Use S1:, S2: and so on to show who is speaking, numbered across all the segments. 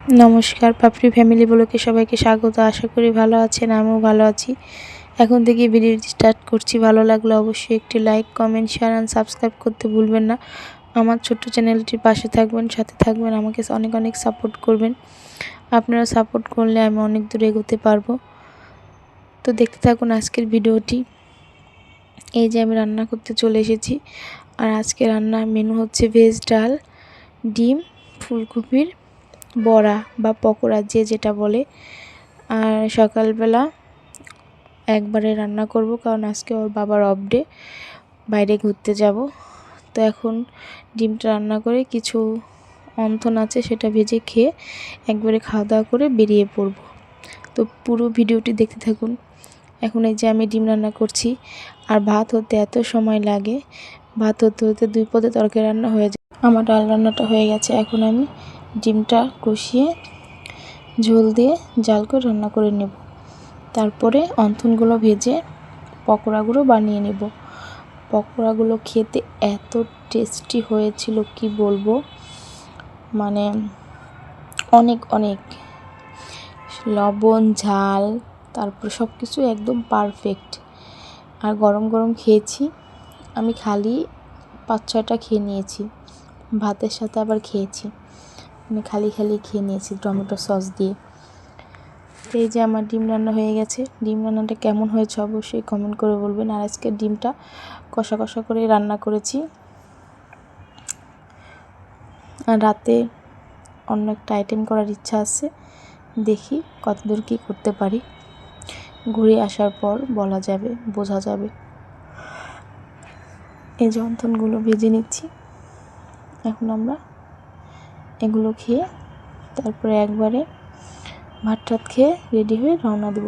S1: নমস্কার, পাপড়ি ফ্যামিলি ব্লকে সবাইকে স্বাগত। আশা করি ভালো আছেন, আমিও ভালো আছি। এখন থেকে ভিডিওটি স্টার্ট করছি। ভালো লাগলে অবশ্যই একটি like comment share and subscribe করতে ভুলবেন না। আমার ছোট্ট চ্যানেলটির পাশে থাকবেন, সাথে থাকবেন, আমাকে অনেক অনেক সাপোর্ট করবেন। আপনারা সাপোর্ট করলে আমি অনেক দূর এগোতে পারব। তো দেখতে থাকুন আজকের ভিডিওটি। এই যে আমি রান্না করতে চলে এসেছি। আর আজকে রান্নার মেনু হচ্ছে ভেজ ডাল, ডিম, ফুলকপির বড়া বা পকোড়া, যে যেটা বলে। আর সকালবেলা একবারে রান্না করব, কারণ আজকে ওর বাবার অফ ডে বাইরে ঘুরতে যাব। তো এখন ডিমটা রান্না করে কিছু অন্থন আছে, সেটা ভেজে খেয়ে একবারে খাওয়া দাওয়া করে বেরিয়ে পড়ব। তো পুরো ভিডিওটি দেখতে থাকুন। এখন এই যে আমি ডিম রান্না করছি, আর ভাত হতে এত সময় লাগে। ভাত হতে হতে দুই পদে তরকারি রান্না হয়ে যায়। আমার ডাল রান্নাটা হয়ে গেছে। এখন আমি ডিমটা কষিয়ে ঝোল দিয়ে জাল করে রান্না করে নেব। তারপরে অন্থনগুলো ভেজে পকোড়াগুলো বানিয়ে নেব। পকোড়াগুলো খেতে এত টেস্টি হয়েছিল, কি বলব? মানে অনেক অনেক। লবণ, ঝাল, তারপর সব কিছু একদম পারফেক্ট আর গরম গরম খেয়েছি। আমি খালি পাঁচ ছয়টা খেয়ে নিয়েছি। ভাতের সাথে আবার খেয়েছি। মানে খালি খালি খেয়ে নিয়েছি টমেটো সস দিয়ে। এই যে আমার ডিম রান্না হয়ে গেছে। ডিম রান্নাটা কেমন হয়েছে অবশ্যই কমেন্ট করে বলবেন। আর আজকে ডিমটা কষা কষা করে রান্না করেছি। আর রাতে অন্য একটা আইটেম করার ইচ্ছা আছে। দেখি কতদূর কী করতে পারি। ঘুরে আসার পর বলা যাবে, বোঝা যাবে। এই যন্ত্রণগুলো ভেজে নিচ্ছি। এখন আমরা এগুলো খেয়ে তারপরে একবারে ভাত টাত খেয়ে রেডি হয়ে রওনা দেব।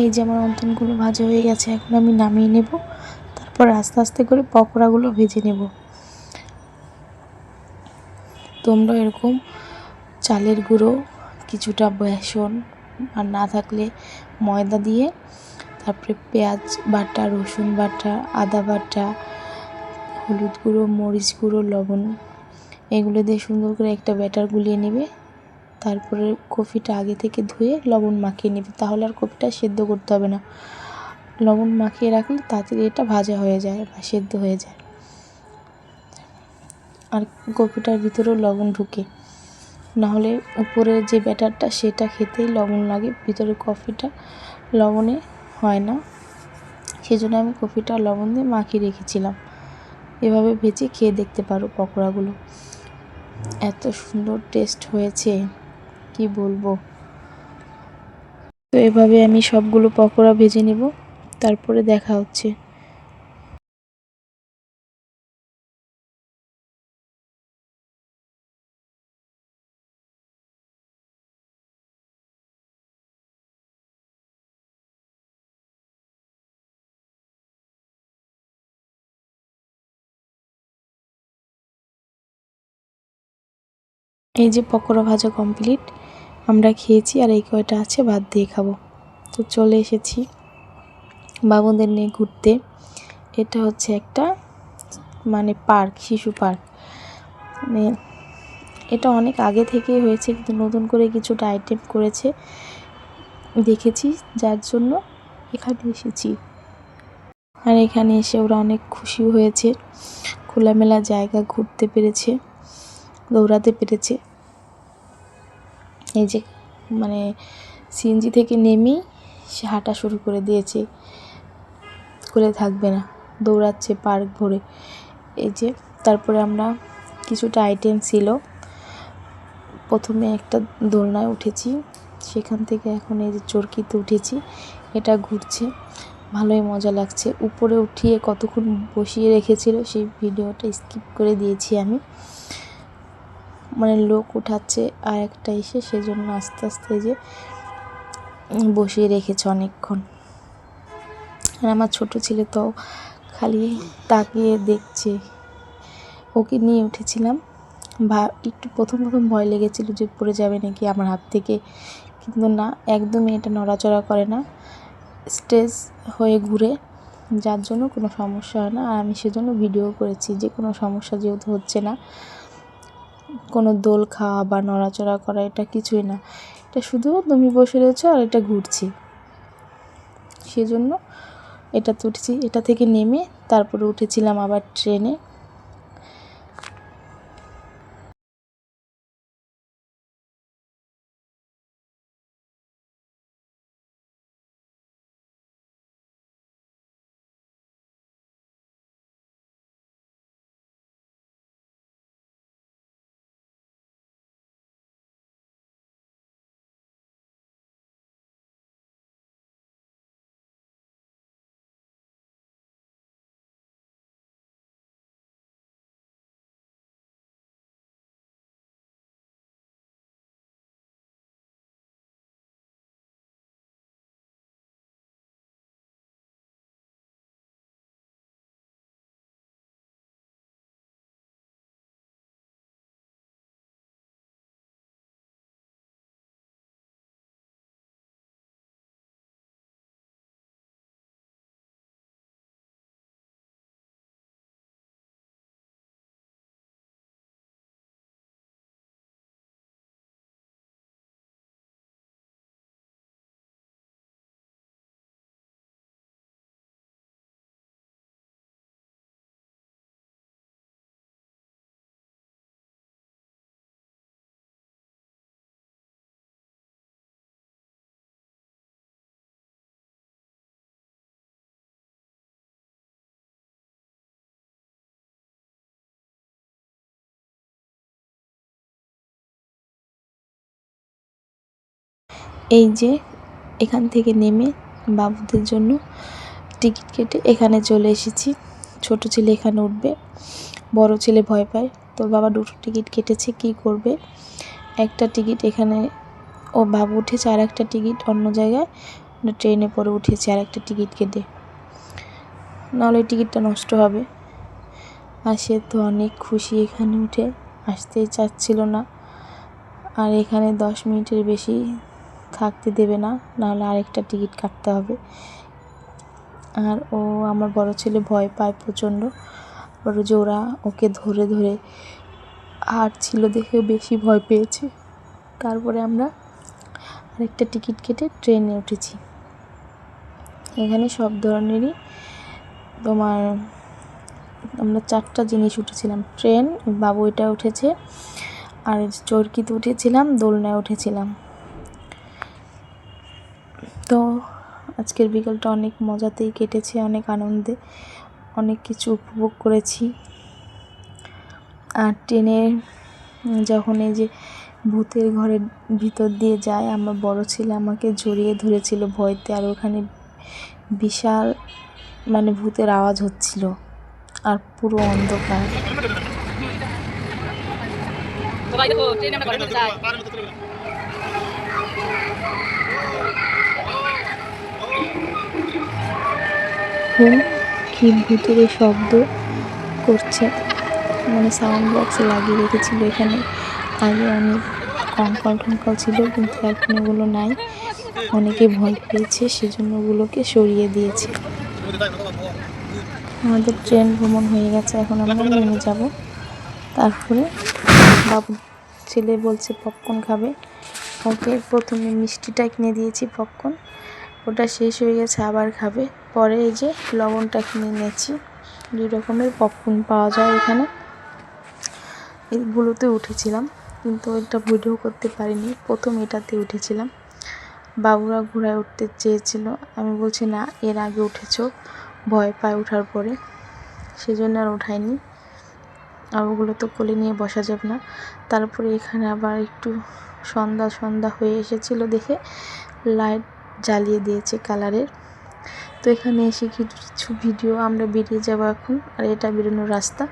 S1: এই যে আমার অন্তনগুলো ভাজা হয়ে গেছে, এখন আমি নামিয়ে নেব, তারপর আস্তে আস্তে করে পকোড়াগুলো ভেজে নেব। তোমরা এরকম চালের গুঁড়ো, কিছুটা বেসন আর না থাকলে ময়দা দিয়ে, তারপরে পেঁয়াজ বাটা, রসুন বাটা, আদা বাটা, হলুদ গুঁড়ো, মরিচ গুঁড়ো, লবণ এগুলো দিয়ে সুন্দর করে একটা ব্যাটার গুলিয়ে নেবে। তারপরে কফিটা আগে থেকে ধুয়ে লবণ মাখিয়ে নেবে। তাহলে আর কফিটা সেদ্ধ করতে হবে না। লবণ মাখিয়ে রাখলে তাড়াতাড়ি এটা ভাজা হয়ে যায় বা সেদ্ধ হয়ে যায়। আর কফিটার ভিতরেও লবণ ঢুকে। নাহলে উপরের যে ব্যাটারটা, সেটা খেতেই লবণ লাগে। ভিতরে কফিটা লবণে হয় না। সেজন্য আমি কফিটা লবণ দিয়ে মাখিয়ে রেখেছিলাম। এভাবে ভেজে খেয়ে দেখতে পারো পকোড়াগুলো। এত সুন্দর টেস্ট হয়েছে, কি বলব? তো এভাবে আমি সবগুলো পকোড়া ভেজে নেব, তারপরে দেখা হচ্ছে। এই যে পকোড়া ভাজা কমপ্লিট আমরা খেয়েছি আর এই কয়টা আছে ভাত দিয়ে খাব। তো চলে এসেছি বাবুদের নিয়ে ঘুরতে। এটা হচ্ছে একটা মানে পার্ক, শিশু পার্ক। মানে এটা অনেক আগে থেকেই হয়েছে, কিন্তু নতুন করে কিছুটা আইটেম করেছে, দেখেছি, যার জন্য এখানে এসেছি। আর এখানে এসে ওরা অনেক খুশি হয়েছে, খোলামেলা জায়গা ঘুরতে পেরেছে। দৌড়াতে পেরেছে। এই যে মানে সিএনজি থেকে নেমেই সে হাঁটা শুরু করে দিয়েছে। করে থাকবে না, দৌড়াচ্ছে পার্ক ভরে। এই যে, তারপরে আমরা কিছুটা আইটেম ছিল। প্রথমে একটা দোলনায় উঠেছি, সেখান থেকে এখন এই যে চরকিতে উঠেছি, এটা ঘুরছে। ভালোই মজা লাগছে। উপরে উঠিয়ে কতক্ষণ বসিয়ে রেখেছিল সেই ভিডিওটা স্কিপ করে দিয়েছি আমি। মানে লোক উঠাচ্ছে আর একটা এসে সেজন্য আস্তে আস্তে যে বসিয়ে রেখেছে অনেকক্ষণ। আর আমার ছোট ছেলে তো খালি তাকিয়ে দেখছে। ওকে নিয়ে উঠেছিলাম। ভা, একটু প্রথম প্রথম ভয় লেগেছিল যে পড়ে যাবে নাকি আমার হাত থেকে। কিন্তু না, একদমই এটা নড়াচড়া করে না। স্টেজ হয়ে ঘুরে, যার জন্য কোনো সমস্যা হয় না। আর আমি সেজন্য ভিডিও করেছি। যে কোনো সমস্যা যেহেতু হচ্ছে না কোনো দোল খাওয়া বা নড়াচড়া করা এটা কিছুই না। এটা শুধু তুমি বসে রয়েছো আর এটা ঘুরছি। সেজন্য এটা উঠেছি এটা থেকে নেমে তারপরে উঠেছিলাম আবার ট্রেনে। এই যে এখান থেকে নেমে বাবুদের জন্য টিকিট কেটে এখানে চলে এসেছি। ছোট ছেলে এখানে উঠবে, বড় ছেলে ভয় পায়। তোর বাবা দুটো টিকিট কেটেছে, কি করবে? একটা টিকিট এখানে, ও বাবু উঠেছে আর একটা টিকিট অন্য জায়গায় ট্রেনে পরে উঠেছে আর একটা টিকিট কেটে। নাহলে টিকিটটা নষ্ট হবে। আর সে তো অনেক খুশি এখানে উঠে, আসতেই চাচ্ছিল না। আর এখানে দশ মিনিটের বেশি থাকতে দেবে না, নাহলে আরেকটা টিকিট কাটতে হবে। আর ও আমার বড় ছেলে ভয় পায় প্রচণ্ড। যে ওরা ওকে ধরে ধরে ছিল দেখে বেশি ভয় পেয়েছে। তারপরে আমরা আরেকটা টিকিট কেটে ট্রেনে উঠেছি। এখানে সব ধরনেরই তোমার আমরা চারটা জিনিস উঠেছিলাম। ট্রেন, বাবু এটা উঠেছে, আর চরকিতে উঠেছিলাম, দোলনায় উঠেছিলাম। আজকের বিকালটা অনেক মজাতেই কেটেছে, অনেক আনন্দে, অনেক কিছু উপভোগ করেছি। আর ট্রেনে যখন এই যে ভূতের ঘরের ভিতর দিয়ে যায়, আমার বড় ছেলে, আমাকে জড়িয়ে ধরেছিল ভয়তে আর ওখানে বিশাল মানে ভূতের আওয়াজ হচ্ছিল আর পুরো অন্ধকার। হুম কি ভুতুরে শব্দ করছে। মানে সাউন্ড বক্স লাগিয়ে রেখেছিল এখানে। আগে অনেক কঙ্কাল টঙ্কাল ছিল, কিন্তু এখন এগুলো নাই। অনেকে ভয় পেয়েছে, সেজন্য ওগুলোকে সরিয়ে দিয়েছে। আমাদের ট্রেন ভ্রমণ হয়ে গেছে, এখন আমরা নেমে যাব। তারপরে বাবু ছেলে বলছে পপকর্ন খাবে? ওকে প্রথমে মিষ্টিটা কিনে দিয়েছি পপকর্ন ওটা শেষ হয়ে গেছে, আবার খাবে। পরে এই যে লবণটা কিনে নিয়েছি দুই রকমের পপকর্ন পাওয়া যায় এখানে। এগুলোতে উঠেছিলাম, কিন্তু এটা ভিডিও করতে পারিনি। প্রথম এটাতে উঠেছিলাম। বাবুরা ঘোড়ায় উঠতে চেয়েছিল। আমি বলছি, না, এর আগে উঠেছ। ভয় পায় ওঠার পরে। সেজন্য আর ওঠায়নি আর ওগুলো তো কোলে নিয়ে বসা যাবে না। তারপরে এখানে আবার একটু সন্ধ্যা সন্ধ্যা হয়ে এসেছিল দেখে। লাইট জ্বালিয়ে দিয়েছে কালারের। তো এখানে এসে কিছু ভিডিও আমরা বেরিয়ে যাব এখন। আর এটা বেরোনোর রাস্তা।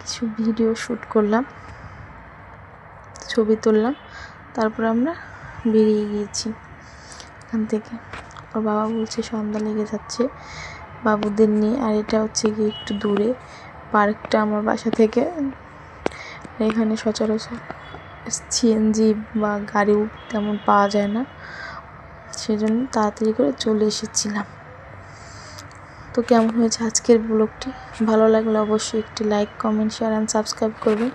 S1: কিছু ভিডিও শ্যুট করলাম, ছবি তুললাম, তারপর আমরা বেরিয়ে গিয়েছি এখান থেকে। ওর বাবা বলছে সন্ধ্যা লেগে যাচ্ছে বাবুদের নিয়ে, আর এটা হচ্ছে গিয়ে একটু দূরে পার্কটা আমার বাসা থেকে। এখানে সচরাচর সিএনজি বা গাড়িও তেমন পাওয়া যায় না। সেজন্য তাড়াতাড়ি করে চলে এসেছিলাম। তো কেমন হয়েছে আজকের ব্লগটি? ভালো লাগলে অবশ্যই একটি like comment share and subscribe করবেন।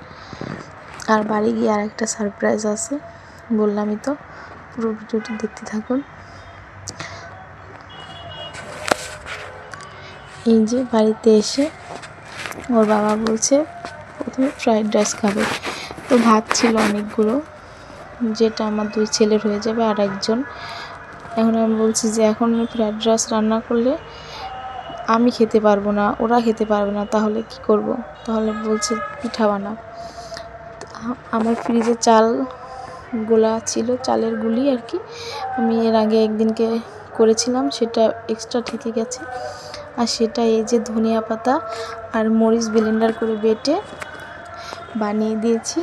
S1: আর বাড়ি গিয়ে আর একটা সারপ্রাইজ আছে, বললামই তো, পুরো ভিডিওটি দেখতে থাকুন। এই যে বাড়িতে এসে ওর বাবা বলছে, প্রথমে ফ্রাইড রাইস খাবে। তো ভাত ছিল অনেকগুলো, যেটা আমার দুই ছেলের হয়ে যাবে আর একজন এখন আমি বলছি যে এখন ফ্রাইড রাইস রান্না করলে আমি খেতে পারব না, ওরা খেতে পারবে না, তাহলে কি করব? তাহলে বলছে পিঠা বানা আমার ফ্রিজে চাল গোলা ছিল, চালের গুলি আর কি। আমি এর আগে একদিনকে করেছিলাম, সেটা এক্সট্রা থেকে গেছে। আর সেটা এই যে ধনিয়া পাতা আর মরিচ ব্লেন্ডার করে বেটে বানিয়ে দিয়েছি।